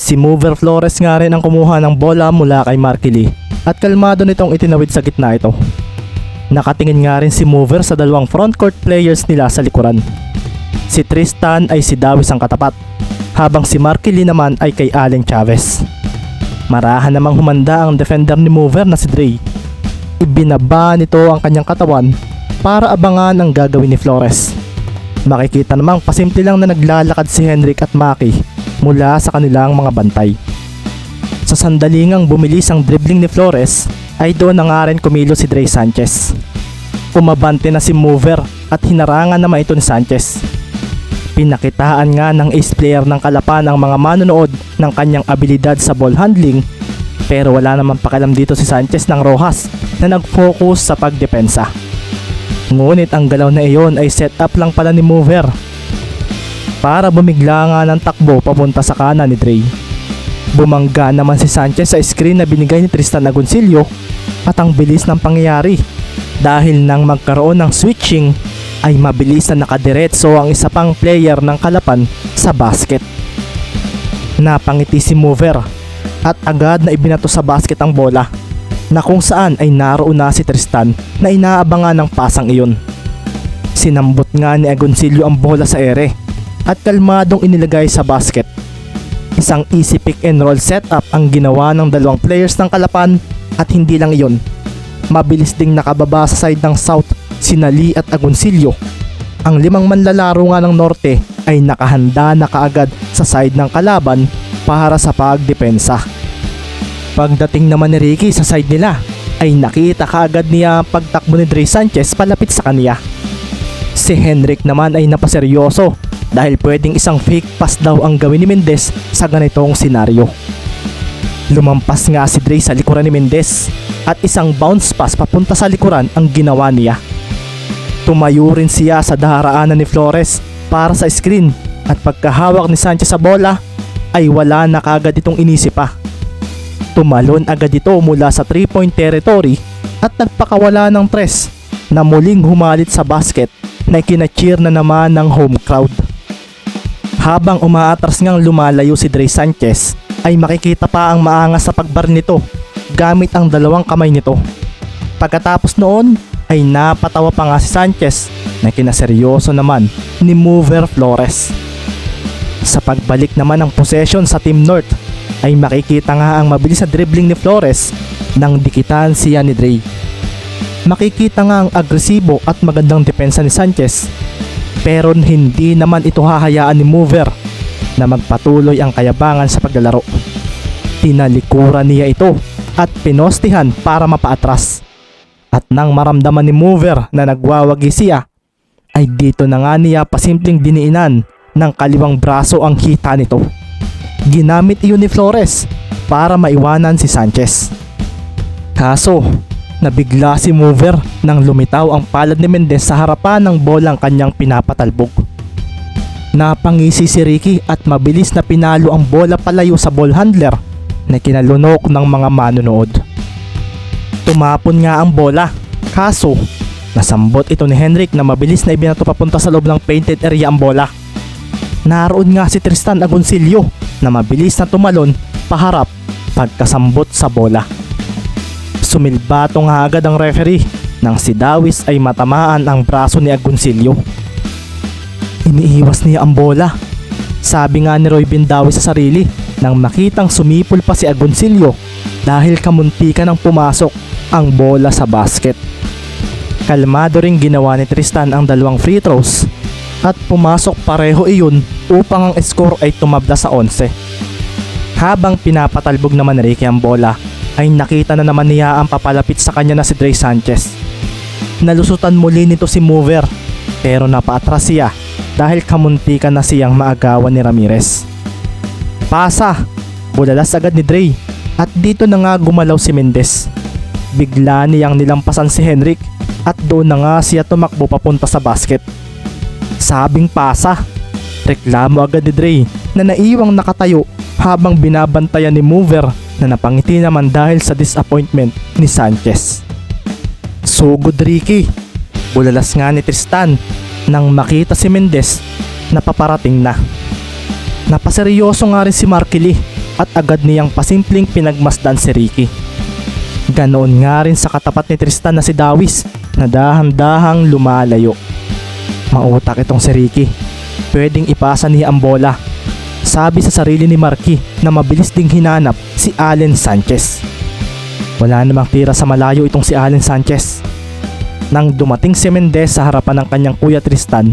Si Mover Flores nga rin ang kumuha ng bola mula kay Markili at kalmado nitong itinawid sa gitna ito. Nakatingin nga rin si Mover sa dalawang frontcourt players nila sa likuran. Si Tristan ay si Dawis ang katapat, habang si Markili naman ay kay Allen Chavez. Marahan namang humanda ang defender ni Mover na si Dre. Ibinaba nito ang kanyang katawan para abangan ang gagawin ni Flores. Makikita namang pasimple lang na naglalakad si Henrik at Maki mula sa kanilang mga bantay. Sa sandalingang bumilis ang dribbling ni Flores ay doon na nga rin kumilo si Dre Sanchez. Umabante na si Mover at hinarangan naman ito ni Sanchez. Pinakitaan nga ng ace player ng Kalapan ang mga manonood ng kanyang abilidad sa ball handling pero wala naman pakialam dito si Sanchez ng Rojas na nag-focus sa pagdepensa. Ngunit ang galaw na iyon ay set up lang pala ni Mover para bumigla nga ng takbo papunta sa kanan ni Dre. Bumangga naman si Sanchez sa screen na binigay ni Tristan Agoncillo at ang bilis ng pangyayari dahil nang magkaroon ng switching ay mabilis na nakadiretso ang isa pang player ng Kalapan sa basket. Napangiti si Mover at agad na ibinato sa basket ang bola na kung saan ay naroon na si Tristan na inaabangan ng pasang iyon. Sinambot nga ni Agoncillo ang bola sa ere at kalmadong inilagay sa basket. Isang easy pick and roll setup ang ginawa ng dalawang players ng Kalapan at hindi lang iyon. Mabilis ding nakababa sa side ng South sina Lee at Agoncillo. Ang limang manlalaro nga ng Norte ay nakahanda na kaagad sa side ng kalaban para sa pagdepensa. Pagdating naman ni Ricky sa side nila ay nakita kaagad niya ang pagtakbo ni Dre Sanchez palapit sa kanya. Si Henrik naman ay napaseryoso dahil pwedeng isang fake pass daw ang gawin ni Mendez sa ganitong senaryo. Lumampas nga si Dre sa likuran ni Mendez at isang bounce pass papunta sa likuran ang ginawa niya. Tumayo rin siya sa daharaanan ni Flores para sa screen at pagkahawak ni Sanchez sa bola ay wala na kagad itong inisip pa. Tumalon agad ito mula sa 3-point territory at nagpakawala ng tres na muling humalit sa basket na kinacheer na naman ng home crowd. Habang umaatras ngang lumalayo si Dre Sanchez ay makikita pa ang maangas sa pagbar nito gamit ang dalawang kamay nito. Pagkatapos noon ay napatawa pa nga si Sanchez na kinaseryoso naman ni Mover Flores. Sa pagbalik naman ng possession sa Team North ay makikita nga ang mabilis na dribbling ni Flores nang dikitan siya ni Dre. Makikita nga ang agresibo at magandang depensa ni Sanchez pero hindi naman ito hahayaan ni Mover na magpatuloy ang kayabangan sa paglalaro. Tinalikuran niya ito at pinostihan para mapaatras. At nang maramdaman ni Mover na nagwawagi siya, ay dito na nga niya pasimpleng diniinan ng kaliwang braso ang kita nito. Ginamit iyon ni Flores para maiwanan si Sanchez. Kaso, nabigla si Mover nang lumitaw ang palad ni Mendez sa harapan ng bolang kanyang pinapatalbog. Napangisi si Ricky at mabilis na pinalo ang bola palayo sa ball handler na kinalunok ng mga manonood. Tumapon nga ang bola, kaso nasambot ito ni Henrik na mabilis na ibinato papunta sa loob ng painted area ang bola. Naroon nga si Tristan Agoncillo na mabilis na tumalon paharap pagkasambot sa bola. Sumilbato nga agad ang referee nang si Dawis ay matamaan ang braso ni Agoncillo. Iniiwas niya ang bola. Sabi nga ni Roy Bindawi sa sarili nang makitang sumipol pa si Agoncillo dahil kamunti ka nang pumasok ang bola sa basket. Kalmado ring ginawa ni Tristan ang dalawang free throws at pumasok pareho iyon upang ang score ay tumabla sa 11. Habang pinapatalbog naman ni Ricky ang bola ay nakita na naman niya ang papalapit sa kanya na si Dre Sanchez. Nalusutan muli nito si Mover pero napaatras siya dahil kamunti ka na siyang maagawan ni Ramirez. Pasa! Bulalas agad ni Dre at dito na nga gumalaw si Mendez. Bigla niyang nilampasan si Henrik at doon na nga siya tumakbo papunta sa basket. Sabing pasa! Reklamo agad ni Dre na naiwang nakatayo habang binabantayan ni Mover na napangiti naman dahil sa disappointment ni Sanchez. Sugod Ricky. Bulalas nga ni Tristan nang makita si Mendez na paparating na. Napaseryoso nga rin si Markili at agad niyang pasimpleng pinagmasdan si Ricky. Ganoon nga rin sa katapat ni Tristan na si Dawis na dahan-dahang lumalayo. Mautak itong si Ricky. Pwedeng ipasa niya ang bola. Sabi sa sarili ni Marky na mabilis ding hinanap si Allen Sanchez. Wala namang tira sa malayo itong si Allen Sanchez. Nang dumating si Mendez sa harapan ng kanyang kuya Tristan,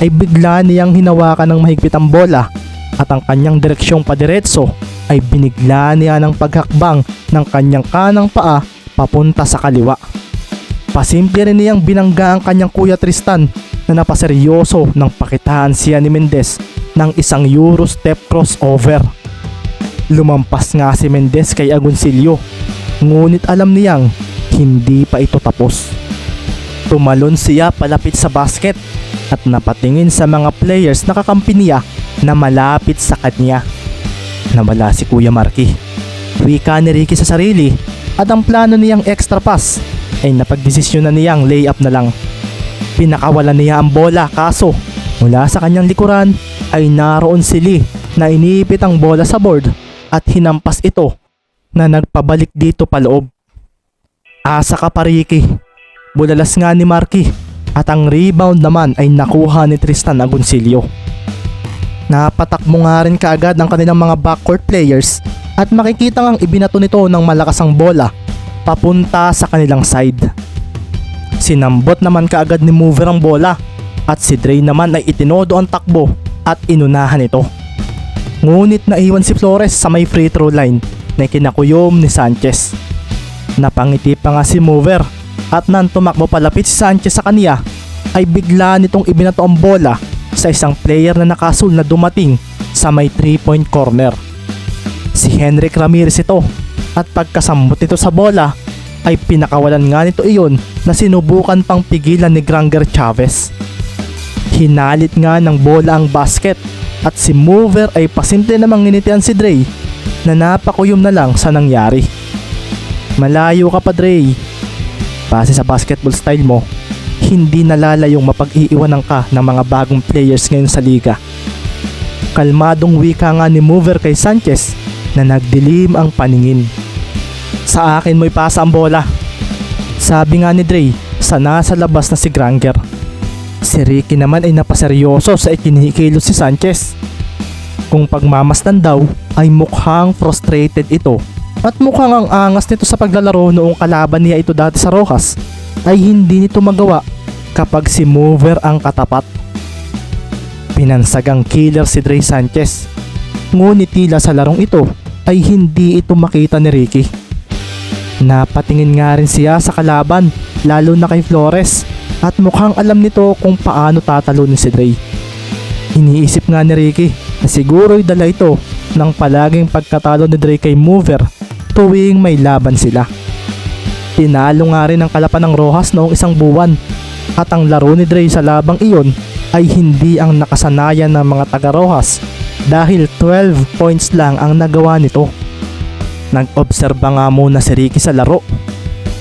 ay bigla niyang hinawakan ng mahigpit ang bola at ang kanyang direksyong padiretso ay binigla niya ng paghakbang ng kanyang kanang paa papunta sa kaliwa. Pasimple rin niyang binangga ang kanyang kuya Tristan na napaseryoso ng pakitaan siya ni Mendez ng isang Euro step crossover. Lumampas nga si Mendez kay Agoncillo ngunit alam niyang hindi pa ito tapos. Tumalon siya palapit sa basket at napatingin sa mga players na kakampi niya na malapit sa kanya. Nawala si Kuya Marky. Wika ni Ricky sa sarili at ang plano niyang extra pass ay napagdesisyon na niyang layup na lang. Pinakawalan niya ang bola kaso mula sa kanyang likuran ay naroon si Lee na iniipit ang bola sa board at hinampas ito na nagpabalik dito paloob. Asa ka pa Ricky. Bulalas nga ni Marky at ang rebound naman ay nakuha ni Tristan Agoncillo. Napatakbo nga rin kaagad ang kanilang mga backcourt players at makikita ngang ibinato nito ng malakas ang bola papunta sa kanilang side. Sinambot naman kaagad ni Mover ang bola at si Dre naman ay itinodo ang takbo at inunahan ito. Ngunit naiwan si Flores sa may free throw line na kinakuyom ni Sanchez. Napangiti pa nga si Mover at nang tumakbo palapit si Sanchez sa kanya ay bigla nitong ibinato ang bola sa isang player na nakasul na dumating sa may 3 point corner. Si Henrik Ramirez ito at pagkasambot nito sa bola ay pinakawalan nga nito iyon na sinubukan pang pigilan ni Granger Chavez. Hinalit nga ng bola ang basket at si Mover ay pasimple namang nginitian si Dre na napakuyom na lang sa nangyari. Malayo ka pa Dre. Base sa basketball style mo, hindi nalalayong mapag-iiwanan ka ng mga bagong players ngayon sa liga. Kalmadong wika nga ni Mover kay Sanchez na nagdilim ang paningin. Sa akin mo'y pasa ang bola. Sabi nga ni Dre sa nasa labas na si Granger. Si Ricky naman ay napaseryoso sa ikinikilos si Sanchez. Kung pagmamasdan daw ay mukhang frustrated ito at mukhang ang angas nito sa paglalaro noong kalaban niya ito dati sa Rojas ay hindi nito magawa kapag si Mover ang katapat. Pinansagang killer si Dre Sanchez. Ngunit tila sa larong ito ay hindi ito makita ni Ricky. Napatingin nga rin siya sa kalaban lalo na kay Flores at mukhang alam nito kung paano tatalunin si Dre. Iniisip nga ni Ricky na siguro'y dala ito ng palaging pagkatalo ni Dre kay Mover tuwing may laban sila. Tinalo nga rin ang kalapan ng Rojas noong isang buwan at ang laro ni Dre sa labang iyon ay hindi ang nakasanayan ng mga taga Rojas dahil 12 points lang ang nagawa nito. Nag-obserba nga muna si Ricky sa laro.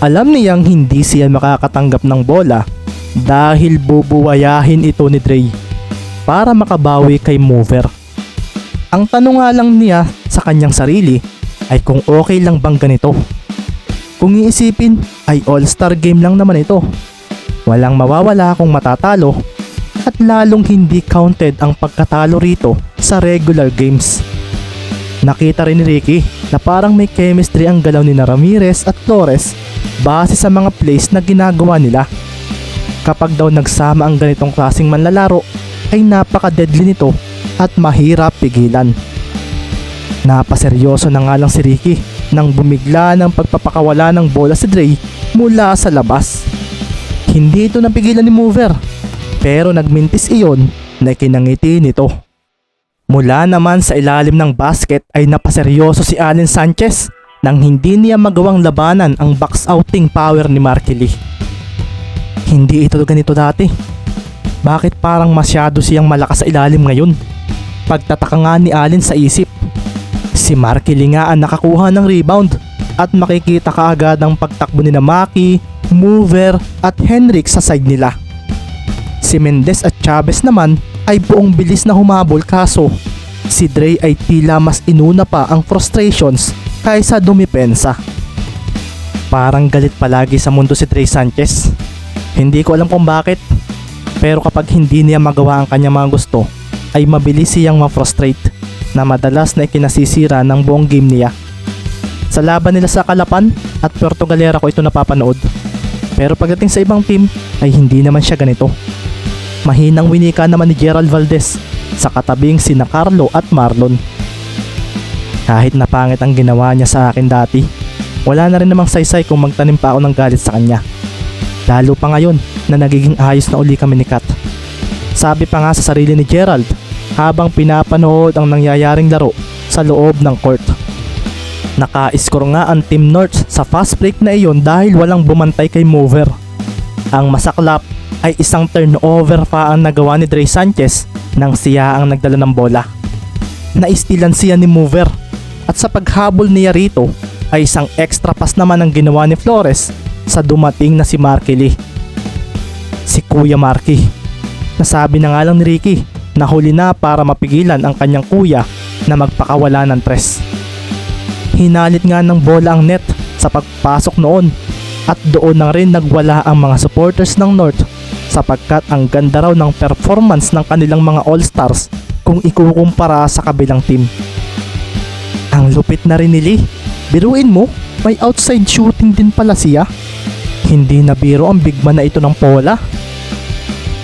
Alam niyang hindi siya makakatanggap ng bola dahil bubuwayahin ito ni Dre para makabawi kay Mover. Ang tanong nga lang niya sa kanyang sarili ay kung okay lang bang ganito. Kung iisipin ay all-star game lang naman ito. Walang mawawala kung matatalo at lalong hindi counted ang pagkatalo rito sa regular games. Nakita rin ni Ricky na parang may chemistry ang galaw ni Ramirez at Flores base sa mga plays na ginagawa nila. Kapag daw nagsama ang ganitong klaseng manlalaro ay napaka-deadly nito at mahirap pigilan. Napaseryoso na nga lang si Ricky nang bumigla ng pagpapakawala ng bola si Dre mula sa labas. Hindi ito napigilan ni Mover pero nagmintis iyon na kinangiti nito. Mula naman sa ilalim ng basket ay napaseryoso si Allen Sanchez nang hindi niya magawang labanan ang box outing power ni Markeli. Hindi ito ganito dati. Bakit parang masyado siyang malakas sa ilalim ngayon? Pagtataka nga ni Allen sa isip. Si Markeli nga ang nakakuha ng rebound at makikita ka agad ang pagtakbo ni Maki, Mover at Henrik sa side nila. Si Mendez at Chavez naman ay buong bilis na humabol kaso si Dre ay tila mas inuna pa ang frustrations kaysa dumipensa. Parang galit palagi sa mundo si Dre Sanchez. Hindi ko alam kung bakit. Pero kapag hindi niya magawa ang kanyang mga gusto, ay mabilis siyang ma-frustrate na madalas na ikinasisira ng buong game niya. Sa laban nila sa Kalapan at Puerto Galera ko ito napapanood. Pero pagdating sa ibang team ay hindi naman siya ganito. Mahinang winika naman ni Gerald Valdez sa katabing sina Carlo at Marlon. Kahit napangit ang ginawa niya sa akin dati, wala na rin namang saysay kung magtanim pa ako ng galit sa kanya. Lalo pa ngayon na nagiging ayos na uli kami ni Kat. Sabi pa nga sa sarili ni Gerald habang pinapanood ang nangyayaring laro sa loob ng court. Naka-score nga ang Team North sa fast break na iyon dahil walang bumantay kay Mover. Ang masaklap ay isang turnover pa ang nagawa ni Dre Sanchez nang siya ang nagdala ng bola. Naistilan siya ni Mover at sa paghabol niya rito ay isang extra pass naman ang ginawa ni Flores sa dumating na si Marky Lee. Si Kuya Marky. Nasabi na nga lang ni Ricky na huli na para mapigilan ang kanyang kuya na magpakawala ng tres. Hinalit nga ng bola ang net sa pagpasok noon at doon na rin nagwala ang mga supporters ng North sapagkat ang ganda raw ng performance ng kanilang mga All-Stars kung ikukumpara sa kabilang team. Ang lupit na rin ni Lee. Biruin mo, may outside shooting din pala siya. Hindi na biro ang big man na ito ng Pola.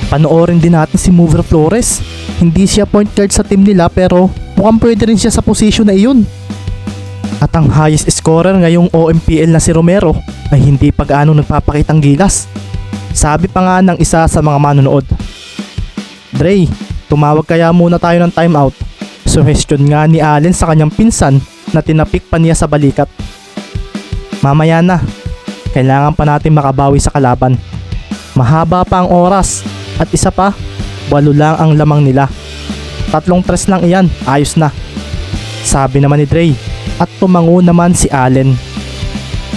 Panoorin din natin si Mover Flores. Hindi siya point guard sa team nila pero mukhang pwede rin siya sa posisyon na iyon. At ang highest scorer ngayong OMPL na si Romero ay hindi pa gaano nagpapakitang gilas. Sabi pa nga ng isa sa mga manonood. Dre, tumawag kaya muna tayo ng timeout. Suggestion nga ni Allen sa kanyang pinsan na tinapik pa niya sa balikat. Mamaya na, kailangan pa natin makabawi sa kalaban. Mahaba pa ang oras at isa pa, walo lang ang lamang nila. Tatlong tres lang iyan, ayos na. Sabi naman ni Dre at tumango naman si Allen.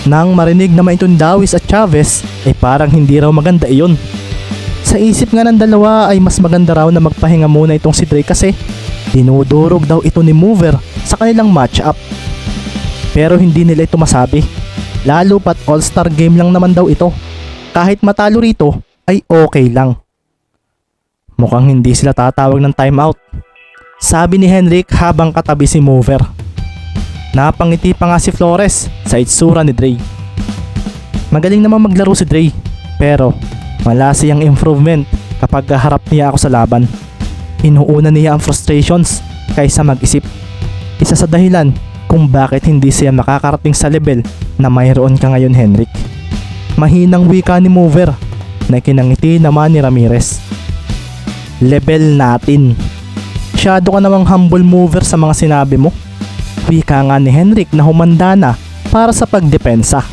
Nang marinig na maitong Dawis at Chavez ay parang hindi raw maganda iyon. Sa isip nga ng dalawa ay mas maganda raw na magpahinga muna itong si Dre kasi dinudurog daw ito ni Mover sa kanilang matchup. Pero hindi nila ito masabi. Lalo pat all-star game lang naman daw ito. Kahit matalo rito ay okay lang. Mukhang hindi sila tatawag ng timeout. Sabi ni Henrik habang katabi si Mover. Napangiti pa nga si Flores sa itsura ni Dre. Magaling naman maglaro si Dre pero wala siyang improvement kapag harap niya ako sa laban. Inuuna niya ang frustrations kaysa mag-isip. Isa sa dahilan kung bakit hindi siya makakarating sa level na mayroon ka ngayon Henrik. Mahinang wika ni Mover na kinangiti naman ni Ramirez. Level natin. Masyado ka namang humble mover sa mga sinabi mo. Wika nga ni Henrik na humanda na para sa pagdepensa.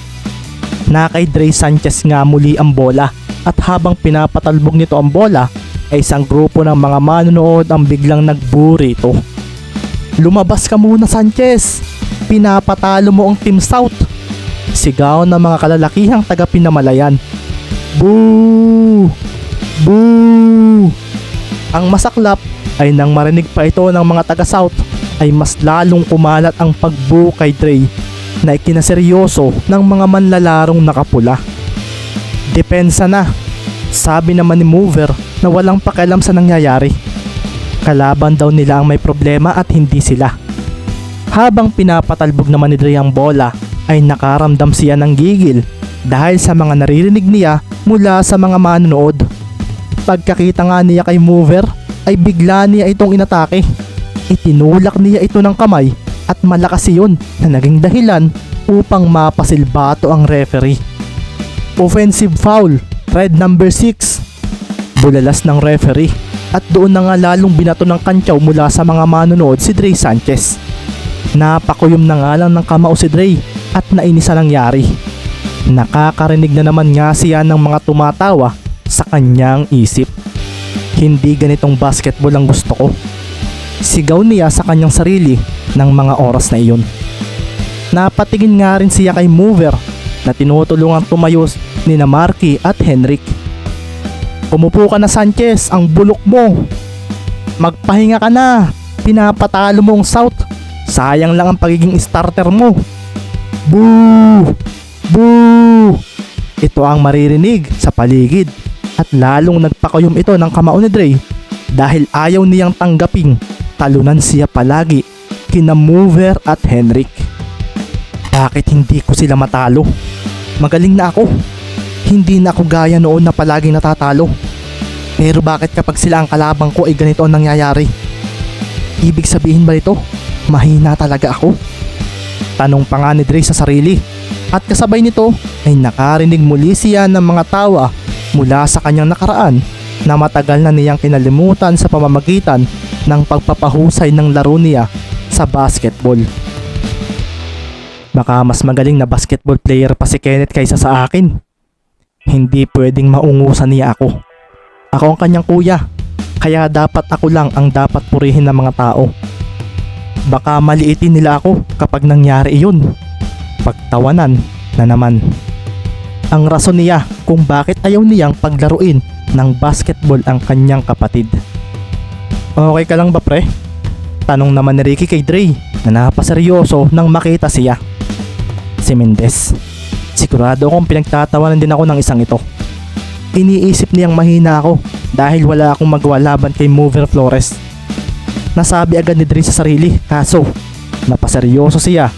Na kay Dre Sanchez nga muli ang bola at habang pinapatalbog nito ang bola ay isang grupo ng mga manonood ang biglang nagburito. Lumabas ka muna Sanchez! Pinapatalo mo ang Team South! Sigaw ng mga kalalakihang taga Pinamalayan. Boo! Boo! Ang masaklap ay nang marinig pa ito ng mga taga South ay mas lalong kumalat ang pagbu kay Dre na ikinaseryoso ng mga manlalarong nakapula. Depensa na. Sabi naman ni Mover na walang pakialam sa nangyayari. Kalaban daw nila ang may problema at hindi sila. Habang pinapatalbog naman ni Dre ang bola ay nakaramdam siya ng gigil dahil sa mga naririnig niya mula sa mga manonood. Pagkakita nga niya kay Mover ay bigla niya itong inatake. Itinulak niya ito ng kamay at malakas iyon na naging dahilan upang mapasilbato ang referee. Offensive foul, red number 6. Bulalas ng referee at doon na nga lalong binato ng kantyaw mula sa mga manonood si Dre Sanchez. Napakuyom na nga lang ng kamao si Dre at nainis sa nangyari. Nakakarinig na naman nga siya ng mga tumatawa sa kanyang isip. Hindi ganitong basketball ang gusto ko. Sigaw niya sa kanyang sarili ng mga oras na iyon. Napatingin nga rin siya kay Mover na tinutulungan tumayo ni na Marky at Henrik. Umupo ka na Sanchez, ang bulok mo. Magpahinga ka na. Pinapatalo mo ang South. Sayang lang ang pagiging starter mo. Boo! Boo! Ito ang maririnig sa paligid at lalong nagpakayom ito ng kamao ni Dre dahil ayaw niyang tanggaping talunan siya palagi kina Mover at Henrik. Bakit hindi ko sila matalo? Magaling na ako. Hindi na ako gaya noon na palaging natatalo. Pero bakit kapag sila ang kalabang ko ay ganito ang nangyayari? Ibig sabihin ba ito? Mahina talaga ako? Tanong pa nga ni Dre sa sarili. At kasabay nito ay nakarinig muli siya ng mga tawa mula sa kanyang nakaraan na matagal na niyang kinalimutan sa pamamagitan ng pagpapahusay ng laro niya sa basketball. Baka mas magaling na basketball player pa si Kenneth kaysa sa akin. Hindi pwedeng maungusan niya ako. Ako ang kanyang kuya. Kaya dapat ako lang ang dapat purihin ng mga tao. Baka maliitin nila ako kapag nangyari iyon. Pagtawanan na naman. Ang rason niya kung bakit ayaw niyang paglaruin ng basketball ang kanyang kapatid. Okay ka lang ba pre? Tanong naman ni Ricky kay Dre na napaseryoso nang makita siya. Si Mendez. Sigurado akong pinagtatawanan din ako ng isang ito. Iniisip niyang mahina ako dahil wala akong magawa laban kay Mover Flores. Nasabi agad ni Dre sa sarili kaso napaseryoso siya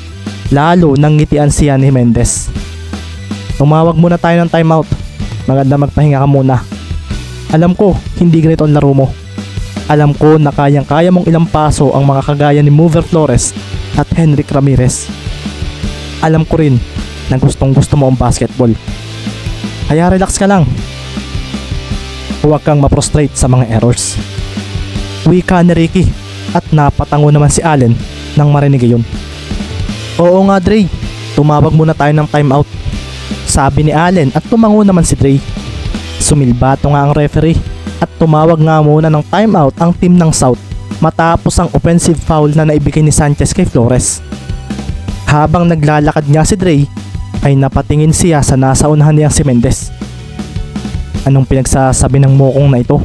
lalo nang ngitian siya ni Mendez. Tumawag muna tayo ng timeout. Maganda magpahinga ka muna. Alam ko, hindi ganito ang laro mo. Alam ko na kayang-kaya mong ilang paso ang mga kagaya ni Mover Flores at Henrik Ramirez. Alam ko rin na gustong gusto mo ang basketball. Kaya relax ka lang. Huwag kang ma-prostrate sa mga errors. Wika ni Ricky at napatango naman si Allen nang marinig yun. Oo nga Dre, tumawag muna tayo ng timeout. Sabi ni Allen at tumango naman si Dre. Sumilbato nga ang referee at tumawag nga muna ng timeout ang team ng South matapos ang offensive foul na naibigay ni Sanchez kay Flores. Habang naglalakad nga si Dre ay napatingin siya sa nasa unahan niyang si Mendez. Anong pinagsasabi ng mokong na ito?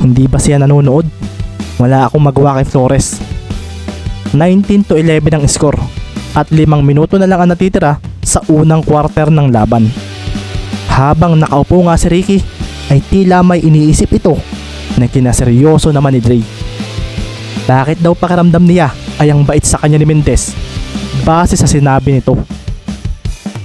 Hindi ba siya nanonood? Wala akong magawa kay Flores. 19 to 11 ang score at limang minuto na lang ang natitira sa unang quarter ng laban. Habang nakaupo nga si Ricky ay tila may iniisip ito na kinaseryoso naman ni Dre. Bakit daw pakiramdam niya ay ang bait sa kanya ni Mendez base sa sinabi nito.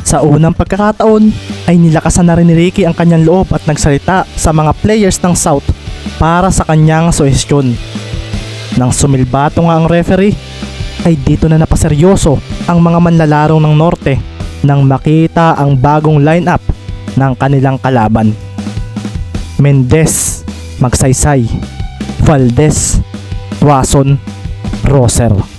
Sa unang pagkakataon ay nilakasan na rin ni Ricky ang kanyang loob at nagsalita sa mga players ng South para sa kanyang suhestyon. Nang sumilbato nga ang referee ay dito na napaseryoso ang mga manlalarong ng Norte nang makita ang bagong lineup ng kanilang kalaban. Mendez, Magsaysay, Valdez, Tuason, Roser.